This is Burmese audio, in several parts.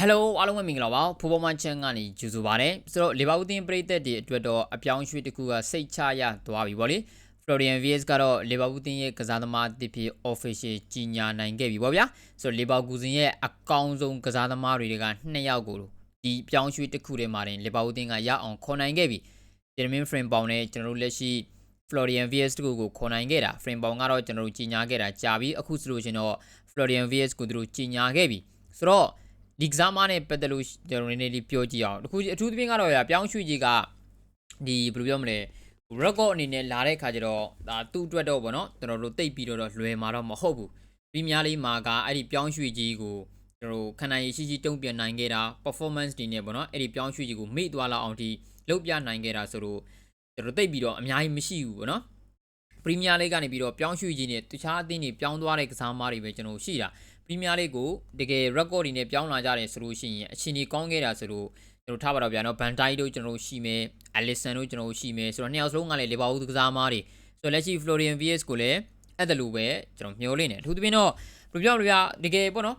Hello အားလုံးပဲမင်္ဂလာပါဖိုးပေါ်မချန်ကနေကြိုဆိုပါရစေဆိုတော့လီဗာပူးတင်ပရိသတ်တွေအတွက်တော့အပြောင်းရွှေ့တစ်ခုကစိတ်ချရသွားပြီဗောလေ Florian Viees ကတော့လီဗာပူးတင်ရဲ့ကစားသမားတစ်ဖြစ် official ကြီးညာနိုင်ခဲ့ပြီဗောဗျာဆိုတော့လီဗာပူးရဲ့အကောင်းဆုံးကစားသမားတွေက2ယောက်ကိုဒီပြောင်းရွှေ့တစ်ခုထဲမှာတင်လီဗာပူးတင်ကရအောင်ခေါ်နိုင်ခဲ့ပြီ Jermaine Frimpong နဲ့ကျွန်တော်တို့လက်ရှိ Florian Viees တကူကိုခေါ်နိုင်ခဲ့တာ Frimpong ကတော့ကျွန်တော်တို့ကြီးညာခဲ့တာကြာပြီအခုဆိုလို့ရှင်တော့ Florian Viees ကိုသူတို့ကြီးညာခဲ့ပြီဆိုတော့ ဒီကစားမနဲ့ပတ်သက်လို့ကျွန်တော်နည်းနည်းလေးပြောကြည့်အောင်တခုအထူးသဖြင့်ကတော့ရပြောင်းရွှေ့ကြီးကဒီဘယ်လိုပြောမလဲ record အနေနဲ့လာတဲ့ခါကျတော့ဒါသူ့အတွက်တော့ဗောနော်ကျွန်တော်တို့တိတ်ပြီးတော့လွယ်မှာတော့မဟုတ်ဘူးပြီးများလေးမှာကအဲ့ဒီပြောင်းရွှေ့ကြီးကိုကျွန်တော်တို့ခန္ဓာရည်ရှိရှိတုံ့ပြန်နိုင်ခဲ့တာ performance တွေနဲ့ဗောနော်အဲ့ဒီပြောင်းရွှေ့ကြီးကိုမေ့သွားလောက်အောင်ဒီလုပ်ပြနိုင်ခဲ့တာဆိုတော့ကျွန်တော်တိတ်ပြီးတော့အများကြီးမရှိဘူးဗောနော်ပရီးမီးယားလိဂ်ကနေပြီးတော့ပြောင်းရွှေ့ကြီးနဲ့တခြားအသင်းတွေပြောင်းသွားတဲ့ကစားသမားတွေပဲကျွန်တော်ရှိတာ ပရီးမီးယားလိဂ်ကိုတကယ် record တွေနဲ့ပြောင်းလာကြတယ်ဆိုလို့ရှိရင်အချိန်ကြီးကောင်းခဲ့တာဆိုလို့ကျွန်တော်ထားပါတော့ဗျာနော်ဘန်တိုင်းတို့ကျွန်တော်ရှိမယ်အလီဆန်တို့ကျွန်တော်ရှိမယ်ဆိုတော့နှစ်ယောက်စလုံးကလည်းလီဗာပူးကစားသမားတွေဆိုတော့လက်ရှိ Florian Viees ကိုလည်းအဲ့ဒါလိုပဲကျွန်တော်မျှော်လင့်တယ်အထူးသဖြင့်တော့ဘယ်လိုပြောလို့ရတကယ်ပေါ့နော်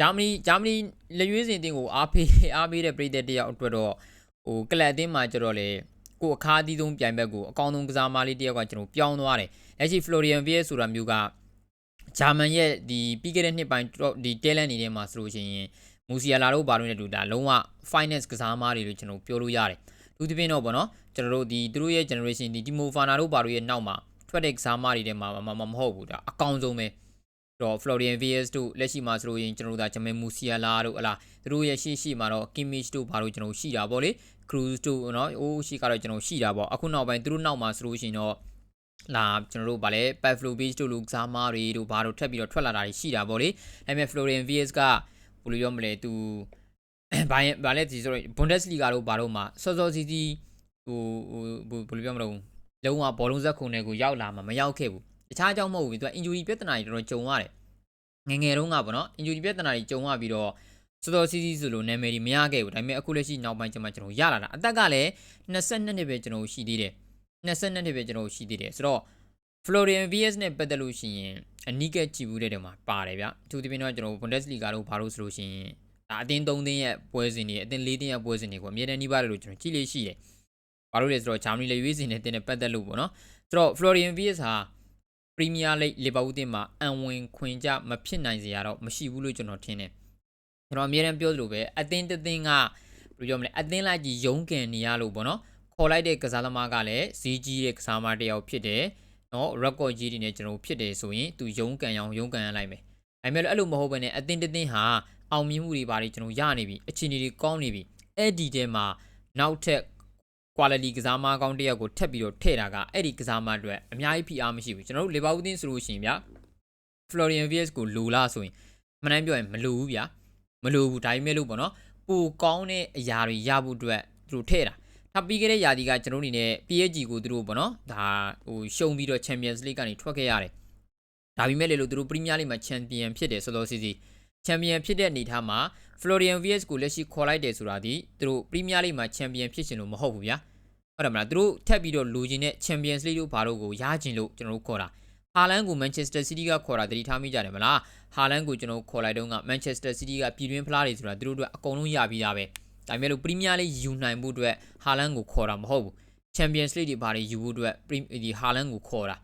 ဂျာမနီဂျာမနီလက်ရွေးစင်အသင်းကိုအားပေးအားပေးတဲ့ပြည်သက်တယောက်အတွက်တော့ဟိုကလပ်အသင်းမှာကျတော့လေကိုအခါအသီးဆုံးပြိုင်ဘက်ကိုအကောင်းဆုံးကစားသမားလေးတယောက်ကကျွန်တော်ပြောင်းသွားတယ်လက်ရှိ Florian Viees ဆိုတာမျိုးက ဂျာမန်ရဲ့ဒီပြီးခဲ့တဲ့နှစ်ပိုင်းဒီတဲလန်နေတဲ့မှာဆိုလို့ရှိရင်မူစီယာလာတို့ဘာလို့လဲတူဒါလုံးဝ finance ကစားသမားတွေလို့ကျွန်တော်ပြောလို့ရတယ်သူသဖြင့်တော့ဗောနော်ကျွန်တော်တို့ဒီသူတို့ရဲ့ generation ဒီဒီမိုဖာနာတို့ဘာလို့ရဲ့နောက်မှာထွက်တဲ့ကစားသမားတွေထဲမှာမမဟုတ်ဘူးဒါအကောင်းဆုံးပဲတော့ Florian Viees တို့လက်ရှိမှာဆိုလို့ရင်ကျွန်တော်တို့ဒါဂျမန်မူစီယာလာတို့ဟလာသူတို့ရဲ့ရှေ့ရှိမှာတော့ Kimmich တို့ဘာလို့ကျွန်တော်ရှိတာဗောလေ Cruz တို့နော်အိုးရှိကတော့ကျွန်တော်ရှိတာဗောအခုနောက်ပိုင်းသူတို့နောက်မှာဆိုလို့ရှိရင်တော့ လာကျွန်တော်တို့ဗာလဲ Pavlo Beach တို့လူကစားမားတွေတို့ဘာတို့ထပ်ပြီးတော့ထွက်လာတာတွေရှိတာဗောလေဒါပေမဲ့ Florian Viees ကဘယ်လိုပြောမလဲသူဘာဘာလဲဒီဆိုတော့ Bundesliga တို့ဘာတို့မှာစောစောစီးစီးဟိုဟိုဘယ်လိုပြောမလို့လုံးဝဘောလုံးဇက်ခုံတွေကိုရောက်လာမှာမရောက်ခဲ့ဘူးတခြားအကြောင်းမဟုတ်ဘူးသူက injury ပြဿနာတွေတော်တော်ကြုံရတယ်ငငယ်တုန်းကပေါ့နော် injury ပြဿနာတွေကြုံရပြီးတော့စောစောစီးစီးဆိုလို့နာမည်တွေမရခဲ့ဘူးဒါပေမဲ့အခုလက်ရှိနောက်ပိုင်းကျမှကျွန်တော်ရလာတာအသက်ကလည်း22နှစ်ပဲကျွန်တော်ရှိသေးတယ် 22နှစ်ပဲကျွန်တော်ရှိသေးတယ်ဆိုတော့ Florian Viees နဲ့ပတ်သက်လို့ရှိရင်အနီးကပ်ကြည့်ဘူးတဲ့တုန်းမှာပါတယ်ဗျအထူးသဖြင့်တော့ကျွန်တော် Bundesliga လို့ဘာလို့ဆိုလို့ရှိရင်ဒါအတင်း3တင်းရဲ့ပွဲစဉ်တွေအတင်း4တင်းရဲ့ပွဲစဉ်တွေကိုအမြဲတမ်းနှိပါတယ်လို့ကျွန်တော်ကြည့်လေးရှိတယ်ဘာလို့လဲဆိုတော့ Germany လေရွေးစဉ်နဲ့တင်းနဲ့ပတ်သက်လို့ပေါ့နော်ဆိုတော့ Florian Viees ဟာ Premier League လီဗာပူးတင်းမှာအံဝင်ခွင်ကြမဖြစ်နိုင်စရာတော့မရှိဘူးလို့ကျွန်တော်ထင်တယ်ကျွန်တော်အမြဲတမ်းပြောသလိုပဲအတင်းတသင်းကဘယ်လိုပြောမလဲအတင်းလိုက်ကြီးရုံးကန်နေရလို့ပေါ့နော် ခေါ်လိုက်တဲ့ကစားသမားကလည်းဈေးကြီးတဲ့ကစားသမားတစ်ယောက်ဖြစ်တယ်နော် record ကြီးတွေနဲ့ကျွန်တော်ဖြစ်တယ်ဆိုရင်သူရုံးကန်အောင်ရုံးကန်ရလိုက်မယ်။ဒါပေမဲ့အဲ့လိုမဟုတ်ဘဲနဲ့အတင်းတင်းဟာအောင်မြင်မှုတွေဘာတွေကျွန်တော်ရနေပြီအခြေအနေတွေကောင်းနေပြီအဲ့ဒီတဲမှာနောက်ထပ် quality ကစားမကောင်းတစ်ယောက်ကိုထပ်ပြီးတော့ထည့်တာကအဲ့ဒီကစားမအတွက်အများကြီးဖိအားမရှိဘူးကျွန်တော်တို့လေဘာဦးသင်းဆိုလို့ရှိရင်ဗျာ Florian Viees ကိုလိုလားဆိုရင်မနိုင်ပြောရင်မလိုဘူးဗျာမလိုဘူးဒါပေမဲ့လို့ပေါ့နော်ပိုကောင်းတဲ့အရာတွေရဖို့အတွက်သူတို့ထည့်တာ နောက်ပြီးခဲ့တဲ့ယာဒီကကျွန်တော်အနေနဲ့ PSG ကိုသူတို့ပေါ့နော်ဒါဟိုရှုံပြီးတော့ Champions League ကနေထွက်ခဲ့ရတယ်ဒါပေမဲ့လေလို့သူတို့ Premier League မှာ Champion ဖြစ်တယ်ဆိုတော့စီစီ Champion ဖြစ်တဲ့အနေအထားမှာ Florian Viees ကိုလက်ရှိခေါ်လိုက်တယ်ဆိုတာဒီသူတို့ Premier League မှာ Champion ဖြစ်ရှင်လို့မဟုတ်ဘူးဗျာဟုတ်တယ်မလားသူတို့ထပ်ပြီးတော့လိုချင်တဲ့ Champions League တို့ဘာလို့ကိုရချင်လို့ကျွန်တော်တို့ခေါ်တာဟာလန်ကို Manchester City ကခေါ်တာတတိထားမိကြတယ်မလားဟာလန်ကိုကျွန်တော်ခေါ်လိုက်တော့က Manchester City ကပြည်တွင်းဖလားတွေဆိုတာသူတို့အတွက်အကုန်လုံးရပြီးသားပဲ ဒါပေမဲ့လို့ Premier League ယူနိုင်ဖို့အတွက်ဟာလန်ကိုခေါ်တာမဟုတ်ဘူး Champions League တွေဘာတွေယူဖို့အတွက်ဒီဟာလန်ကိုခေါ်တာ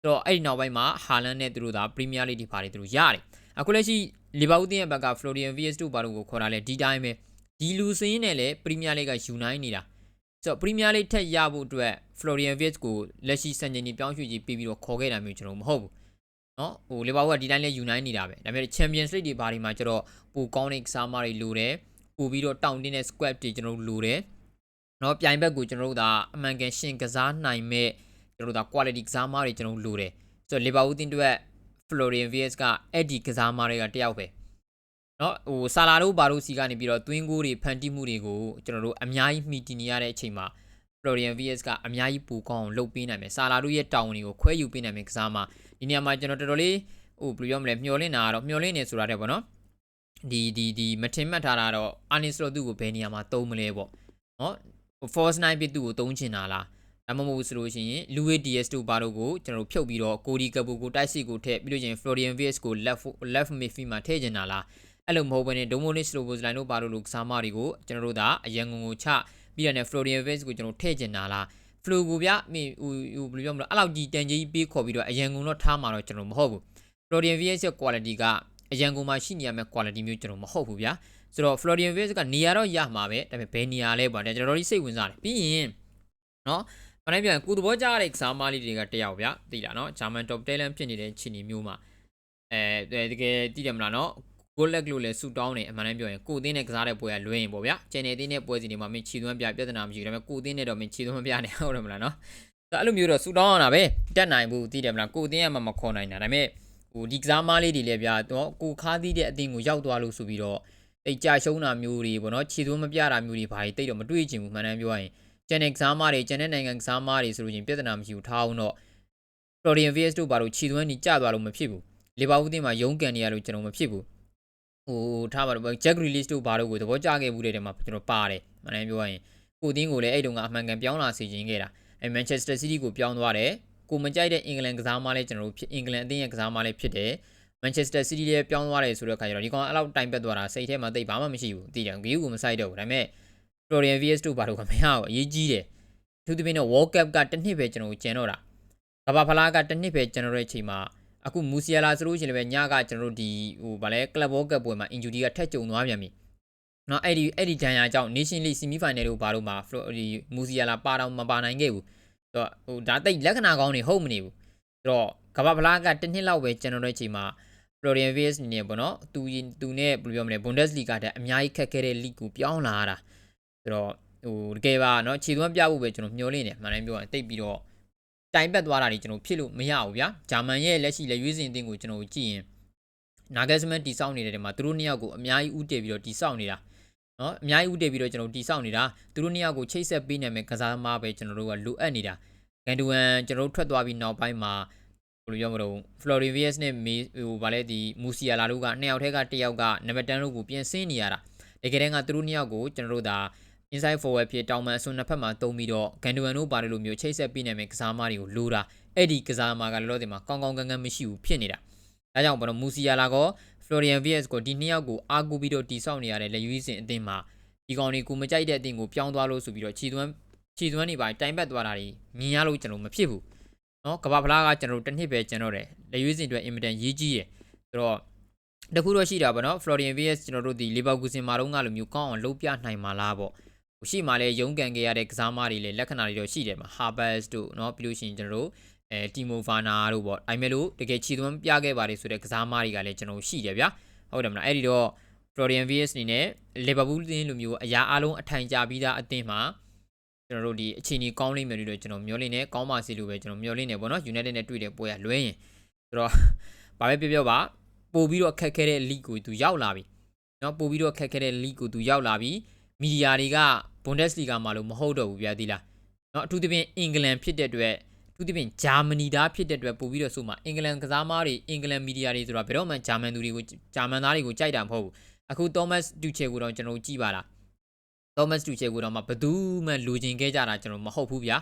ဆိုတော့အဲ့ဒီနောက်ပိုင်းမှာဟာလန်နဲ့သူတို့ဒါ Premier League တွေဘာတွေသူတို့ရတယ်အခုလက်ရှိလီဗာပူးတင်းရဲ့ဘက်က Florian Viees တို့ဘာလို့ကိုခေါ်တာလဲဒီတိုင်းပဲဒီလူစင်းနဲ့လည်း Premier League ကယူနိုင်နေတာဆိုတော့ Premier League ထက်ရဖို့အတွက် Florian Viees ကိုလက်ရှိစံချိန်ကြီးပြောင်းရွှေ့ကြီးပြီးပြီးတော့ခေါ်ခဲ့တာမျိုးကျွန်တော်မဟုတ်ဘူးနော်ဟိုလီဗာပူးကဒီတိုင်းလဲယူနိုင်နေတာပဲဒါပေမဲ့ Champions League တွေဘာတွေမှာကျတော့ပိုကောင်းတဲ့ကစားမတွေလိုတယ် ပိုပြီးတော့တောင်းတင်းတဲ့ squad တွေကျွန်တော်တို့လိုတယ်နော်ပြိုင်ဘက်ကိုကျွန်တော်တို့ဒါအမှန်ကန်ရှင်ကစားနိုင်မဲ့ကျွန်တော်တို့ဒါ quality ကစားမတွေကျွန်တော်တို့လိုတယ်ဆိုတော့လီဗာပူးတင်းအတွက် Florian Viees ကအဲ့ဒီကစားမတွေကတယောက်ပဲเนาะဟိုဆာလာတို့ဘာတို့စီကနေပြီးတော့သွင်းကိုတွေဖန်တီးမှုတွေကိုကျွန်တော်တို့အများကြီးမှီတည်နေရတဲ့အချိန်မှာ Florian Viees ကအများကြီးပူကောင်းအောင်လုပ်ပေးနိုင်မယ်ဆာလာတို့ရဲ့တောင်းဝင်တွေကိုခွဲယူပေးနိုင်မယ်ကစားမဒီနေရာမှာကျွန်တော်တော်တော်လေးဟိုဘယ်လိုပြောမလဲမျောလင့်တာကတော့မျောလင့်နေဆိုတာတဲ့ပေါ့နော် ဒီဒီဒီမထင်မှတ်ထားတာတော့အာနီစလိုသူ့ကိုဘယ်နေရာမှာသုံးမလဲပေါ့နော် force 9ဘစ်သူ့ကိုသုံးချင်တာလားဒါမှမဟုတ်ဆိုလို့ရှိရင်လူဝေ DS တို့ဘာတို့ကိုကျွန်တော်တို့ဖြုတ်ပြီးတော့ကိုဒီကပူကိုတိုက်စီကိုထည့်ပြီးလို့ချင်း Florian Viees ကို left left midfield မှာထည့်ချင်တာလားအဲ့အဲ့လိုမဟုတ်ဘဲနဲ့ Dominic Slobodan တို့ပါလို့လို့ကစားမတွေကိုကျွန်တော်တို့ဒါအရန်ငုံကိုချပြီးတော့ Florian Wirtz ကိုကျွန်တော်ထည့်ကျင်တာလား flow ကိုဗျမိဟိုဟိုဘယ်လိုပြောမလဲအဲ့လောက်ကြီးတန်ကြီးပေးခေါ်ပြီးတော့အရန်ကုန်တော့ထားမှာတော့ကျွန်တော်မဟုတ်ဘူး Florian Wirtz ရဲ့ quality က အရန်ကုန်မှာရှိနေရမယ့် quality မျိုးကျွန်တော်မဟုတ်ဘူးဗျာဆိုတော့ Florian Wirtz ကနေရာတော့ရမှာပဲဒါပေမဲ့ဘယ်နေရာလဲပေါ့ဒါကျွန်တော်တို့စိတ်ဝင်စားတယ်ပြီးရင်နော်မနေ့ပြန်ကိုသဘောကျတဲ့ကစားမလေးတွေကတယောက်ဗျာသိလားနော် German top talent ဖြစ်နေတဲ့ချီနီမျိုးမှာအဲတကယ်သိတယ်မလားနော်ကိုလက်လို့လဲဆူတောင်းနေအမှန်တမ်းပြောရင်ကိုအသင်းနဲ့ကစားတဲ့ပွဲကလွဲရင်ပေါ့ဗျာကျန်တဲ့အသင်းနဲ့ပွဲစီတွေမှာမင်းခြေသွမ်းပြပြဿနာမရှိဘူးဒါပေမဲ့ကိုအသင်းနဲ့တော့မင်းခြေသွမ်းမပြနဲ့ဟုတ်တယ်မလားနော်ဒါအဲ့လိုမျိုးတော့ဆူတောင်းရတာပဲတက်နိုင်ဘူးသိတယ်မလားကိုအသင်းကမှမခေါ်နိုင်တာဒါပေမဲ့ ဟိုဒီကစားမလေးတွေလည်းဗျာတော့ကိုခါးသီးတဲ့အသင်းကိုရောက်သွားလို့ဆိုပြီးတော့တိတ်ကြရှုံးတာမျိုးတွေပေါ့နော်ခြေသွမ်းမပြတာမျိုးတွေဘာတွေတိတ်တော့မတွေ့ချင်ဘူးမှန်တမ်းပြောရရင်ကျန်တဲ့ကစားမတွေကျန်တဲ့နိုင်ငံကစားမတွေဆိုလို့ချင်းပြဿနာမရှိဘူးထားအောင်တော့ Florian Wirtz တို့ဘာလို့ခြေသွမ်းနေကြသွားလို့မဖြစ်ဘူးလီဗာပူးတင်းမှာရုန်းကန်နေရလို့ကျွန်တော်မဖြစ်ဘူးဟိုထားပါတော့ Jack Grealish တို့ဘာလို့ကိုသဘောကျခဲ့ဘူးတဲ့တဲမှာကျွန်တော်ပါတယ်မှန်တယ်ပြောရရင်ကိုတင်းကိုလည်းအဲ့တုန်းကအမှန်ကန်ပြောင်းလာစေခြင်းခဲ့တာအဲ Manchester City ကိုပြောင်းသွားတယ် ကိုမကြိုက်တဲ့အင်္ဂလန်ကစားမလဲကျွန်တော်တို့ဖြစ်အင်္ဂလန်အသင်းရဲ့ကစားမလဲဖြစ်တယ် Manchester City လည်းပြောင်းသွားတယ်ဆိုတော့ခါကျတော့ဒီကောင်အဲ့လောက်တိုင်ပက်သွားတာစိတ်ထဲမှာသိဘာမှမရှိဘူးတည်တယ်ဂီယူကိုမဆိုင်တော့ဘူးဒါပေမဲ့ Florian Wirtz တို့ဘာလို့ကမရဘူးအရေးကြီးတယ်သူတပင်းတော့ World Cup ကတစ်နှစ်ပဲကျွန်တော်ကျန်တော့တာကဘာဖလားကတစ်နှစ်ပဲကျွန်တော်ရဲ့အချိန်မှာအခုမူဆီယာလာဆိုလို့ရှိရင်လည်းညကကျွန်တော်တို့ဒီဟိုဗာလဲကလပ်ဘောကပ်ပွဲမှာ injury ကထက်ကြုံသွားပြန်ပြီ။နော်အဲ့ဒီအဲ့ဒီဒဏ်ရာကြောင့် Nation League semi final တို့ဘာလို့မှာဒီမူဆီယာလာပါတော့မပါနိုင်ခဲ့ဘူး။ဆို တော့ဟိုဒါတိတ်လက္ခဏာကောင်းနေဟုတ်မနေဘူး။ဆိုတော့ကဘာဖလားကတစ်နှစ်လောက်ပဲကျွန်တော်တို့အချိန်မှာ Florian Wirtz နေပေါ့နော်။သူသူနဲ့ဘယ်လိုပြောမလဲ Bundesliga တဲ့အများကြီးခက်ခဲတဲ့ league ကိုပြောင်းလာတာ။ဆိုတော့ဟိုတကယ်ပါနော်ခြေသွမ်းပြဖို့ပဲကျွန်တော်မျှော်လင့်နေမှန်တယ်ပြောရင်တိတ်ပြီးတော့တိုင်ပတ်သွားတာတွေကျွန်တော်ဖြစ်လို့မရဘူးဗျာဂျာမန်ရဲ့လက်ရှိလက်ရွေးစင်အသင်းကိုကျွန်တော်ကြည့်ရင်နာဂက်စမန်တီဆောက်နေတဲ့နေရာမှာသူတို့နှစ်ယောက်ကိုအများကြီးဥတည်ပြီးတော့တီဆောက်နေတာ နော်အများကြီးဥတည်ပြီးတော့ကျွန်တော်တီဆောက်နေတာသူတို့နှစ်ယောက်ကိုချိတ်ဆက်ပေးနိုင်မဲ့ကစားသမားပဲကျွန်တော်တို့ကလိုအပ်နေတာဂန်ဒူဝမ်ကျွန်တော်တို့ထွက်သွားပြီးနောက်ပိုင်းမှာဘယ်လိုပြောမလို့ဖလော်ရီဗီယက်စ်နဲ့မေဟိုဗာလဲဒီမူစီယာလာတို့ကနှစ်ယောက်ထဲကတစ်ယောက်ကနံပါတ်10တို့ကိုပြင်ဆင်နေရတာတကယ်တမ်းကသူတို့နှစ်ယောက်ကိုကျွန်တော်တို့ဒါ inside forward ဖြစ်တောင်မန်အစွန်းနှစ်ဖက်မှာတုံးပြီးတော့ဂန်ဒူဝမ်တို့ပါတယ်လို့မျိုးချိတ်ဆက်ပြီးနိုင်မယ့်ကစားသမားတွေကိုလိုတာအဲ့ဒီကစားသမားကလောလောဆယ်မှာကောင်းကောင်းကန်းကန်းမရှိဘူးဖြစ်နေတာဒါကြောင့်ဘာလို့မူစီယာလာကော ဖလိုရီယန်ဗီယက်စ်ကိုဒီနှစ်ယောက်ကိုအားကိုးပြီးတော့တီဆောက်နေရတဲ့လက်ရွေးစင်အသင်းမှာဒီကောင်တွေကိုမကြိုက်တဲ့အသင်းကိုပြောင်းသွားလို့ဆိုပြီးတော့ခြေသွမ်းခြေသွမ်းနေပါတိုင်ပတ်သွားတာတွေမြင်ရလို့ကျွန်တော်မဖြစ်ဘူးเนาะကဘာဖလားကကျွန်တော်တစ်နှစ်ပဲကျွန်တော်တယ်လက်ရွေးစင်အတွက်အင်မတန်ရေးကြီးရယ်ဆိုတော့တခုတော့ရှိတာပေါ့နော် Florian Wirtz ကျွန်တော်တို့ဒီ Leverkusen မှာတော့ငါလိုမျိုးကောင်းအောင်လုပ်ပြနိုင်မှာလားပေါ့ရှိမှလည်းရုန်းကန်ခဲ့ရတဲ့ကစားမတွေလည်းလက္ခဏာတွေတော့ရှိတယ်မှာ Harvest တို့เนาะပြီးလို့ရှိရင်ကျွန်တော်တို့ အဲတီမိုဗာနာတို့ပေါ့ဒါပေမဲ့လို့တကယ်ခြေသွမ်းပြခဲ့ပါတယ်ဆိုတဲ့ကစားမတွေကလည်းကျွန်တော်ရှိတယ်ဗျာဟုတ်တယ်မလားအဲ့ဒီတော့ Florian Wirtz အနေနဲ့ Liverpool တင်းလိုမျိုးအရာအလုံးအထိုင်ကြပြီးသားအသင်းမှာကျွန်တော်တို့ဒီအခြေအနေကောင်းလိမ့်မယ်လို့ကျွန်တော်မျှော်လင့်နေကောင်းပါစေလို့ပဲကျွန်တော်မျှော်လင့်နေပေါ့နော် United နဲ့တွေ့တဲ့ပွဲကလွဲရင်ဆိုတော့ဘာပဲပြောပြောပါပို့ပြီးတော့ခက်ခဲတဲ့ league ကိုသူရောက်လာပြီเนาะပို့ပြီးတော့ခက်ခဲတဲ့ league ကိုသူရောက်လာပြီမီဒီယာတွေက Bundesliga မှာလို့မဟုတ်တော့ဘူးဗျာဒီလားเนาะအထူးသဖြင့်အင်္ဂလန်ဖြစ်တဲ့အတွက် အထူးသဖြင့်ဂျာမနီသားဖြစ်တဲ့အတွက်ပို့ပြီးတော့ဆိုမှအင်္ဂလန်ကစားမားတွေအင်္ဂလန်မီဒီယာတွေဆိုတာဘယ်တော့မှဂျာမန်သူတွေကိုဂျာမန်သားတွေကိုကြိုက်တာမဟုတ်ဘူးအခု Thomas Tuchel ကိုတော့ကျွန်တော်ကြည့်ပါလား Thomas Tuchel ကိုတော့မှဘယ်သူမှလူချင်းခဲ့ကြတာကျွန်တော်မဟုတ်ဘူးဗျာ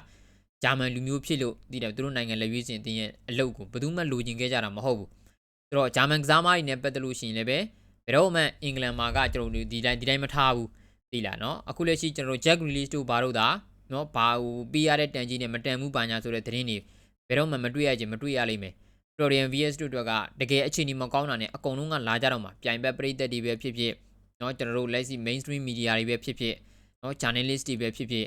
ဂျာမန်လူမျိုးဖြစ်လို့ဒီတယ်သူတို့နိုင်ငံလက်ရွေးစင်တင်းရဲ့အလုပ်ကိုဘယ်သူမှလူချင်းခဲ့ကြတာမဟုတ်ဘူးဆိုတော့ဂျာမန်ကစားမားတွေနဲ့ပတ်သက်လို့ရှိရင်လည်းပဲဘယ်တော့မှအင်္ဂလန်မှာကကျွန်တော်တို့ဒီတိုင်းဒီတိုင်းမထားဘူးသိလားနော်အခုလက်ရှိကျွန်တော်တို့ Jack Grealish တို့ဘာလို့သာ နော်ဘာဟိုပေးရတဲ့တန်ကြီးနဲ့မတန်ဘူးပါညာဆိုတဲ့သတင်းတွေဘယ်တော့မှမတွေ့ရခြင်းမတွေ့ရလိမ့်မယ် Florian VS တို့ကတကယ်အခြေအနေမကောင်းတာနဲ့အကုန်လုံးကလာကြတော့မှာပြိုင်ဘက်ပရိသတ်တွေပဲဖြစ်ဖြစ်နော်ကျွန်တော်တို့လက်ရှိ mainstream media တွေပဲဖြစ်ဖြစ်နော် journalist တွေပဲဖြစ်ဖြစ်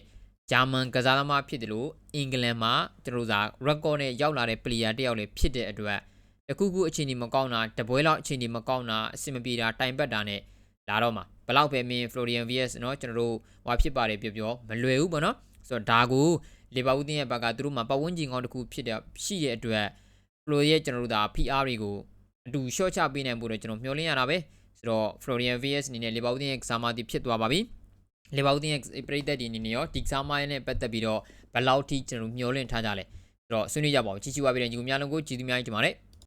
ဂျာမန်ကစားသမားဖြစ်တယ်လို့အင်္ဂလန်မှာကျွန်တော်တို့သာ record နဲ့ရောက်လာတဲ့ player တယောက်လည်းဖြစ်တဲ့အတွက်တခုခုအခြေအနေမကောင်းတာတပွဲလောက်အခြေအနေမကောင်းတာအဆင်မပြေတာတိုင်ပတ်တာနဲ့လာတော့မှာဘလောက်ပဲမင်း Florian VS เนาะကျွန်တော်တို့ဟွာဖြစ်ပါတယ်ပြောပြောမလွယ်ဘူးပေါ့နော် ဆိုတော့ဒါကိုလီဗာပူးတင်းရဲ့ဘက်ကသူတို့မှာပတ်ဝန်းကျင်ကောင်းတစ်ခုဖြစ်တဲ့ရှိတဲ့အတွက် Flo ရဲ့ကျွန်တော်တို့ဒါ PR တွေကိုအတူ short ချပေးနိုင်ဖို့တော့ကျွန်တော်မျှော်လင့်ရတာပဲဆိုတော့ Florian VS အနေနဲ့လီဗာပူးတင်းရဲ့ကစားမတီဖြစ်သွားပါပြီလီဗာပူးတင်းရဲ့ပရိသတ်ဒီအနေနဲ့ရောဒီကစားမရဲ့နဲ့ပတ်သက်ပြီးတော့ဘယ်လောက်ထိကျွန်တော်မျှော်လင့်ထားကြလဲဆိုတော့ဆွေးနွေးကြပါဦးချီချီဝါပြီးတဲ့ညီကိုများလုံးကိုကြည်သူများကြီးကြပါမယ်